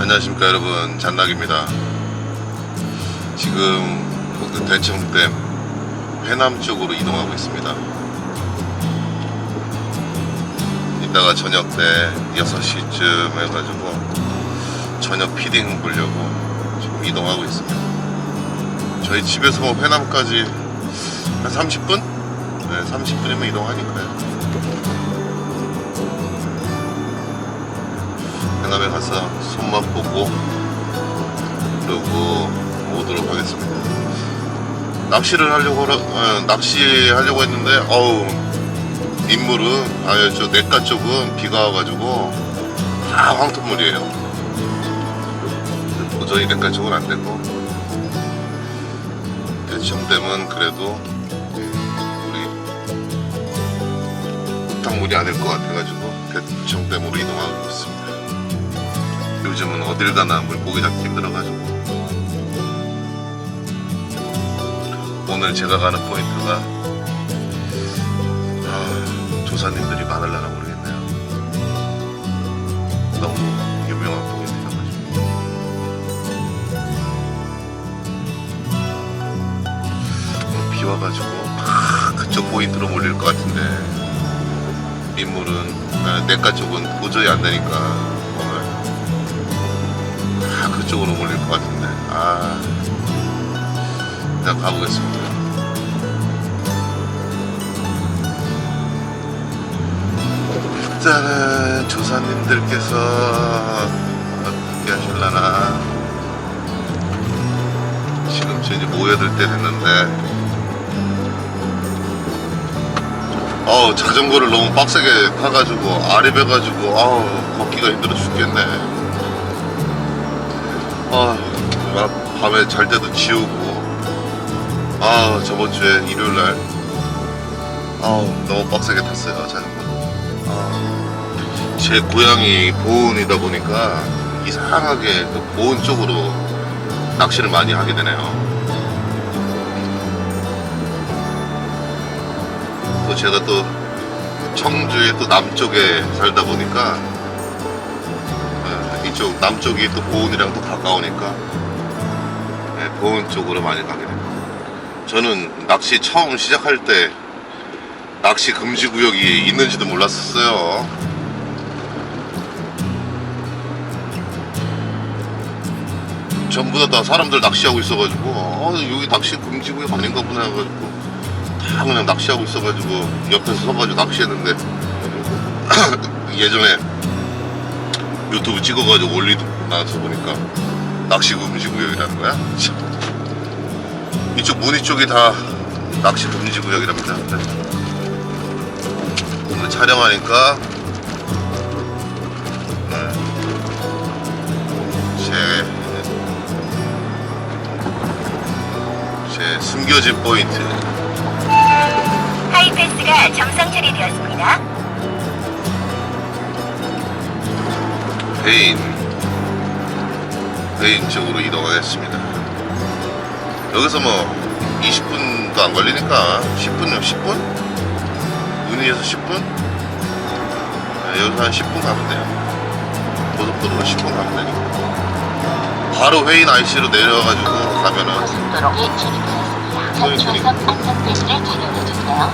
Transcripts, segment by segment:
안녕하십니까 여러분. 잔락입니다. 지금 그 대청댐 회남 쪽으로 이동하고 있습니다. 이따가 저녁 때 6시쯤 해가지고 저녁 피딩 보려고 지금 이동하고 있습니다. 저희 집에서 뭐 회남까지 한 30분? 네 30분이면 이동하니까요 해남에 가서 손맛 보고 그러고 오도록 하겠습니다. 낚시를 하려고 어, 낚시하려고 했는데 어우 민물은 아니 저 냇가 쪽은 비가 와가지고 다 황토물이에요. 도저히 냇가 쪽은 안 되고 대청댐은 그래도 우리 흙탕물이 아닐 것 같아가지고 대청댐으로 이동하고 있습니다. 요즘은 어딜 가나 물고기 잡기 힘들어가지고. 오늘 제가 가는 포인트가 아, 조사님들이 많을라나 모르겠네요. 너무 유명한 포인트여가지고 오늘 비 와가지고 막 그쪽 포인트로 몰릴 것 같은데. 민물은 아, 냇가 쪽은 도저히 안 되니까 그쪽으로 몰릴 것 같은데. 아. 일단 가보겠습니다. 일단은 조사님들께서 어떻게 하실라나. 지금 저 이제 모여들 때 됐는데. 어우 자전거를 너무 빡세게 타가지고 아립해가지고 아우 걷기가 힘들어 죽겠네 아, 막 밤에 잘 때도 지우고. 아 저번 주에 일요일 날. 아우 너무 빡세게 탔어요 자전거. 아, 제 고향이 보은이다 보니까 이상하게 그 보은 쪽으로 낚시를 많이 하게 되네요. 또 제가 또 청주의 또 남쪽에 살다 보니까 네, 이쪽 남쪽이 또 보은이랑 또 가까우니까 네, 보은 쪽으로 많이 가게 됩니다. 저는 낚시 처음 시작할 때 낚시 금지 구역이 있는지도 몰랐었어요. 전부 다, 다 사람들 낚시하고 있어가지고 어, 여기 낚시 금지 구역 아닌가 보네 해가지고 다 그냥 낚시하고 있어가지고 옆에서 서가지고 낚시했는데 예전에 유튜브 찍어가지고 올리고 나서 보니까 낚시 금지 구역이라는 거야? 참. 이쪽 문이 쪽이 다 낚시 금지 구역이랍니다. 네. 오늘 촬영하니까 네. 제, 제 숨겨진 포인트 하이패스가 정상 처리되었습니다. 베인 베인 쪽으로 이동하겠습니다. 여기서 뭐 20분도 안 걸리니까 10분이면 10분? 문의에서 10분? 네, 여기서 한 10분 가면 돼요. 고속도로로 10분 가면 되니까. 바로 회인 IC로 내려가지고 가면은 고속도로에 진입하였습니다. 저희 전초선 안전벨트를 착용해주세요.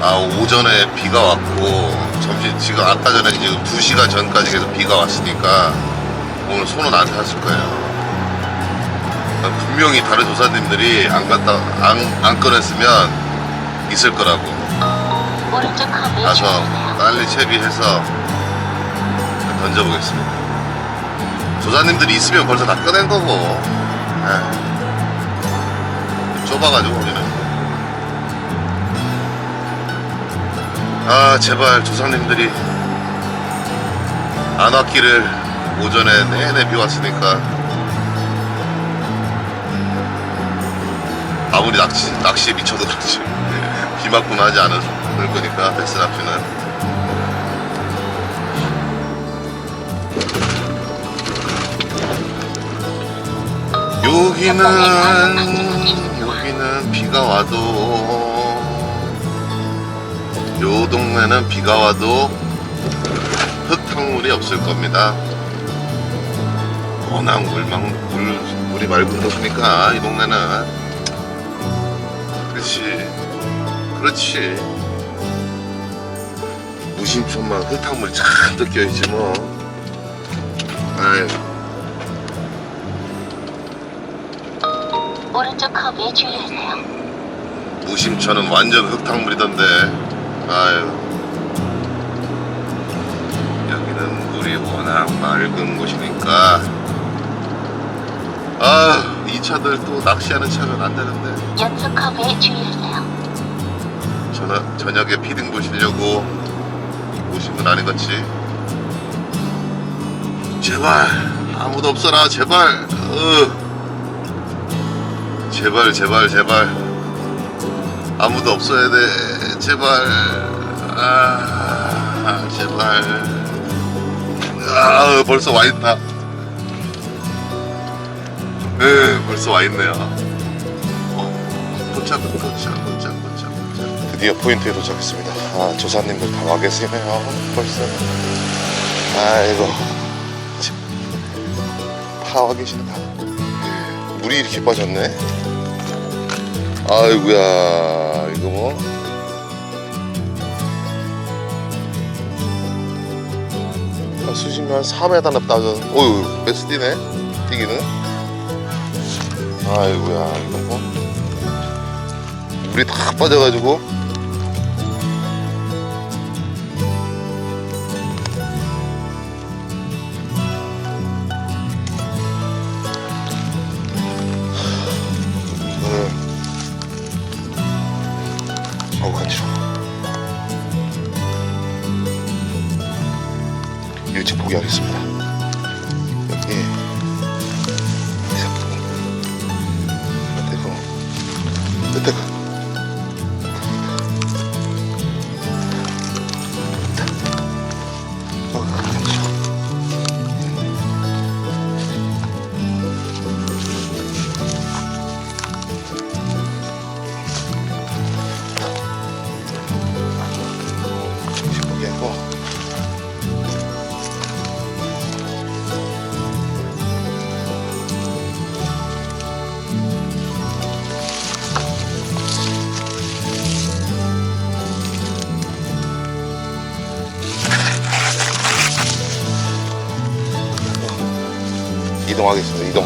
아 오전에 비가 왔고 점심 지금 아까 전에 지금 2시간 전까지 계속 비가 왔으니까 오늘 손은 안 탔을 거예요. 아, 분명히 다른 조사님들이 안 갔다 안, 안 꺼냈으면 있을 거라고. 가서. 빨리 채비해서 던져보겠습니다. 조사님들이 있으면 벌써 다 꺼낸 거고. 에이. 좁아가지고 우리는. 아 제발 조상님들이 안 왔기를 오전에 내내 비 왔으니까. 아무리 낚시, 낚시에 미쳐도 그렇지 비 맞고는 하지 않을 거니까 백스 낚시는. 여기는 여기는 비가 와도 요 동네는 비가 와도 흙탕물이 없을 겁니다. 워낙 물망 물 물이 맑은 곳이니까 이 동네는. 그렇지. 그렇지. 무심천만 흙탕물 잔뜩 껴있지 뭐. 아이 오른쪽 커브에 주의하세요. 무심천은 완전 흙탕물이던데 아유 여기는 물이 워낙 맑은 곳이니까 아이 차들 또 낚시하는 차면 안 되는데 연속 커브에 주의하세요. 저녁, 저녁에 피딩 보시려고 오신 건 아니겠지? 제발 아무도 없어라 제발 으. 제발 제발 제발 아무도 없어야 돼. 제발. 아 제발. 아 벌써 와 있다 에 벌써 와 있네요. 어, 도착 도착 도착 도착. 드디어 포인트에 도착했습니다. 아 조사님들 다 와 계시네요. 벌써. 아이고. 참, 다와 계시네 다. 물이 이렇게 빠졌네. 아이고야 이거 뭐. 한 수심이 한 4m나 빠져 어휴 베스 뛰네 뛰기는. 아이고야 이거 뭐. 물이 다 빠져가지고 일찍 포기하겠습니다. 여 이동하겠습니다. 이동.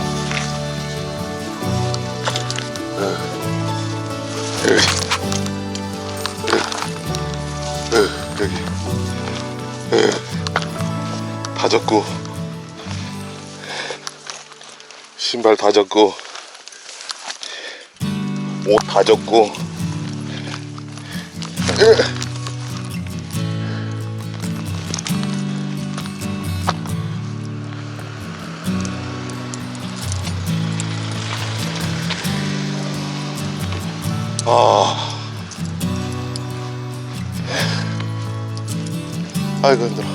여기. 여기. 다 젖고 신발 다 젖고 옷 다 젖고 아. 아이고 힘들어.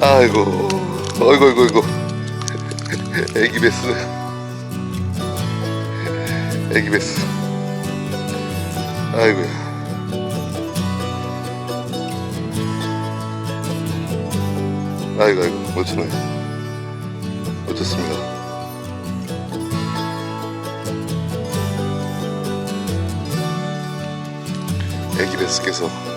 아이고, 어이구, 어이구, 어이구. 애기 베스. 애기 베스. 아이고야. 아이고 아이고 멋지네. 멋졌습니다. 애기 베스께서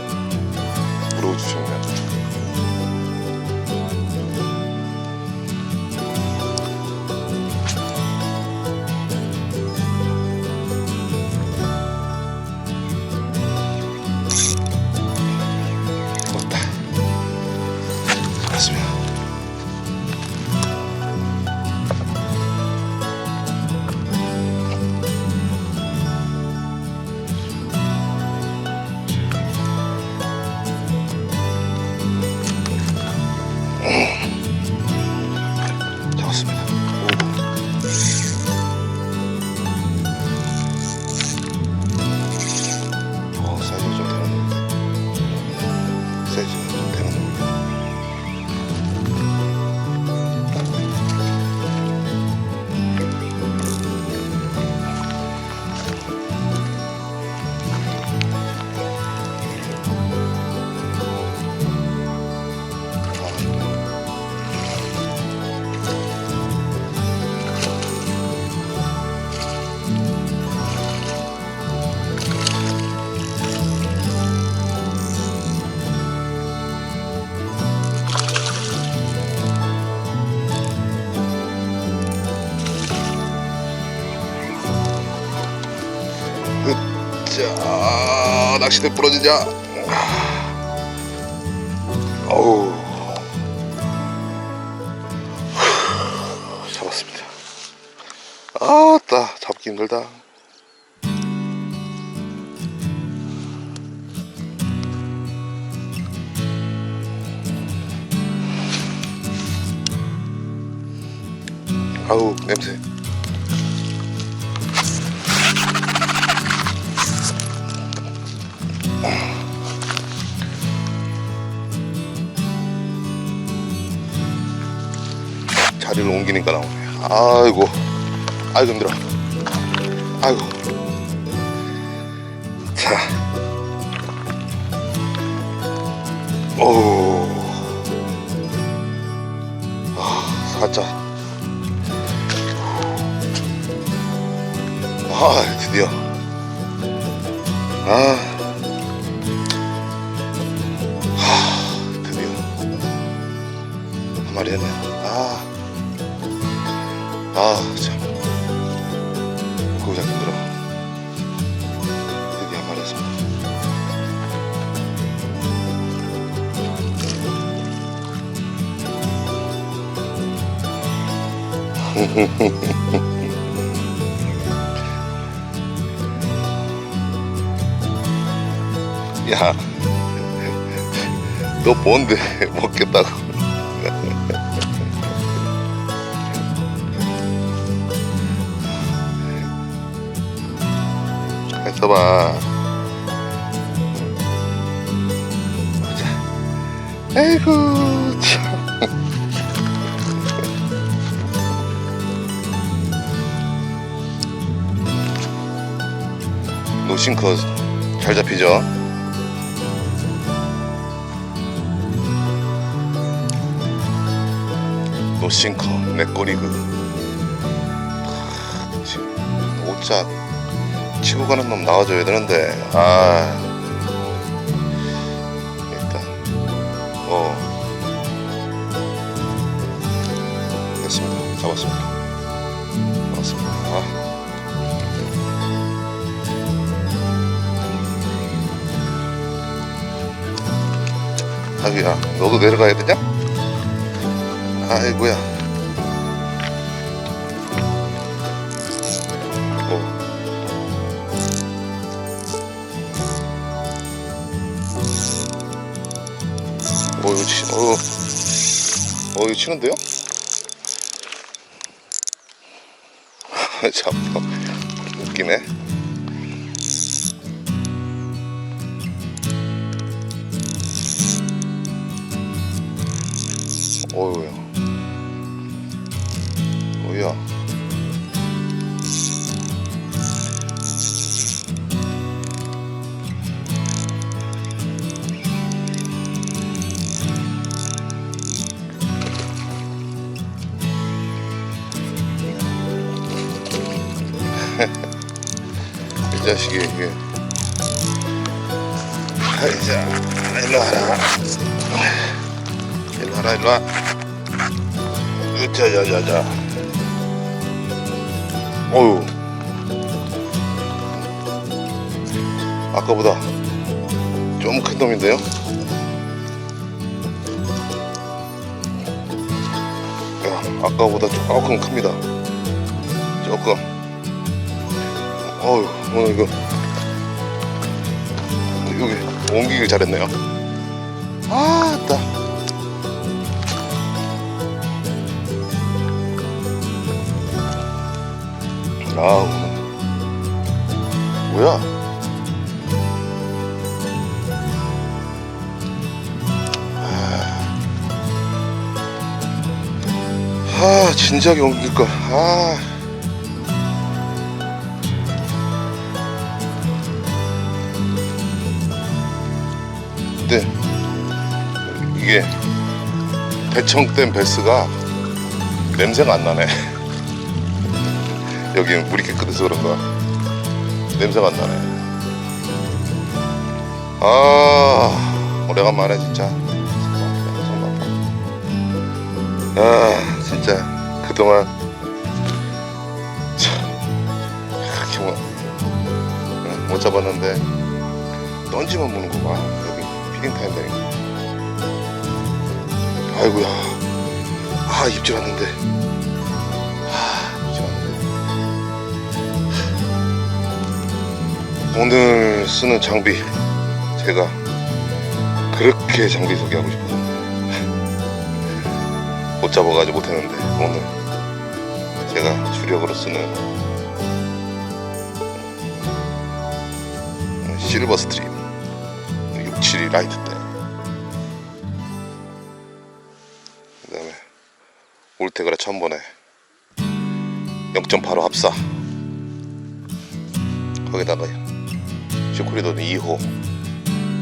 아 낚싯대 부러지냐? 어우. 잡았습니다. 아따 잡기 힘들다. 아우 냄새 옮기니까 나오네 아이고. 아이고 힘들어. 아이고. 자. 오. 아, 살짝 아 드디어. 아. 하, 드디어. 한 마리 했네 아 아, 참. 잡기 힘들어. 드디어 했습니다. 야, 너 뭔데 먹겠다고? 있어봐. 자, 아이고 참. 노싱커 잘 잡히죠? 노싱커 내 꼬리그 아, 지금 오자 치고 가는 놈 나와줘야 되는데. 아. 일단 어. 됐습니다. 잡았습니다. 잡았습니다. 아. 자기야 너도 내려가야 되냐? 아이고야 어 이거 치, 어, 어 이거 치는데요? 참 웃기네. 어우야, 어우야. 자식이 이게. 자, 일로 와라. 일로 와라, 일로 와. 으자 자 자 자. 어유. 아까보다 좀 큰 놈인데요? 야, 아까보다 조금 큽니다. 조금. 어우, 오늘 이거 여기 옮기길 잘했네요. 아따. 아, 오늘 뭐야? 아, 진작에 옮길 걸. 아. 근데 이게 대청된 베스가 냄새가 안 나네. 여기는 물이 깨끗해서 그런가 냄새가 안 나네. 아 오래간만에 진짜. 아 진짜 그동안 참 그렇게 못, 못 잡았는데 거 봐. 피딩 타임 되니까. 아이고야. 아, 입질 왔는데. 아, 입질 왔는데. 오늘 쓰는 장비. 제가 그렇게 장비 소개하고 싶어서. 못 잡아가지고 못했는데, 오늘. 제가 주력으로 쓰는 실버 스트 림672 라이트 때. 그다음에 올테그라 1000번에 0.85 합사. 거기다가 슈크리도는 2호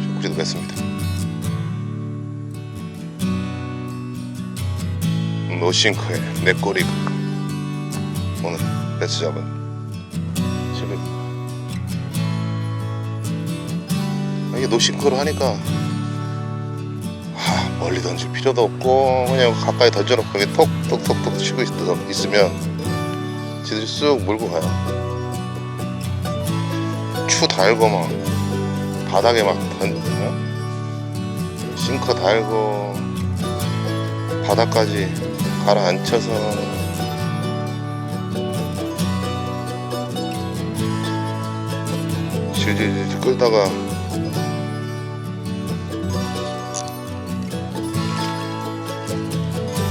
슈크리도 뺐습니다. 노싱크에 내꼬리고 오늘 배스 잡은 이게 노싱크로 하니까 하, 멀리 던질 필요도 없고 그냥 가까이 던져놓고 톡톡톡톡 치고 있, 있으면 지들이 쑥 몰고 가요 추 달고 막 바닥에 막 던, 어? 싱커 달고 바닥까지 가라앉혀서 질질질 끌다가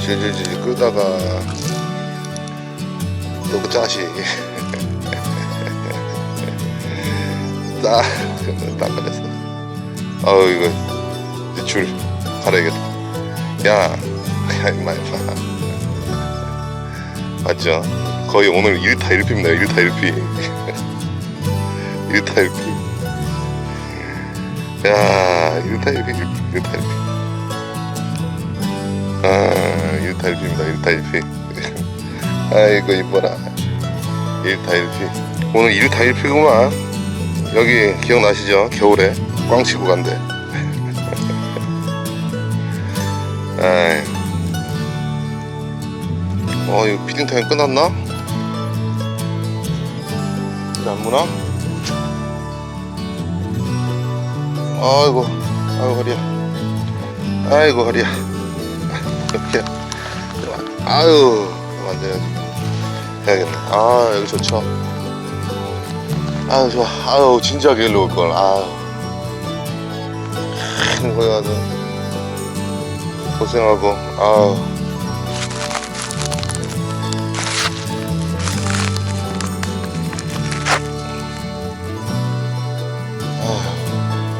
질질질 끌다가 너그 짜시 나나 그랬어. 아우 이거 줄 갈아야겠다. 야, 야 임마 임마. 맞죠? 거의 오늘 1타 1피입니다. 1타 1피 1타 1피 야 1타 1피 1타 1피 아 1타 1피입니다. 1타 1피. 아이고 이뻐라. 1타 1피. 오늘 1타 1피구만. 여기 기억나시죠? 겨울에? 꽝 치고 간대. 아이. 어 이거 피딩 타임 끝났나? 이제 안 무나? 아이고 아이고 허리야. 아이고 허리야. 이렇게 아유 만져야지 해야겠네 아 여기 좋죠? 아유 좋아. 아유 진지하게 일로 올걸. 아유. 큰 아주. 고생하고. 아유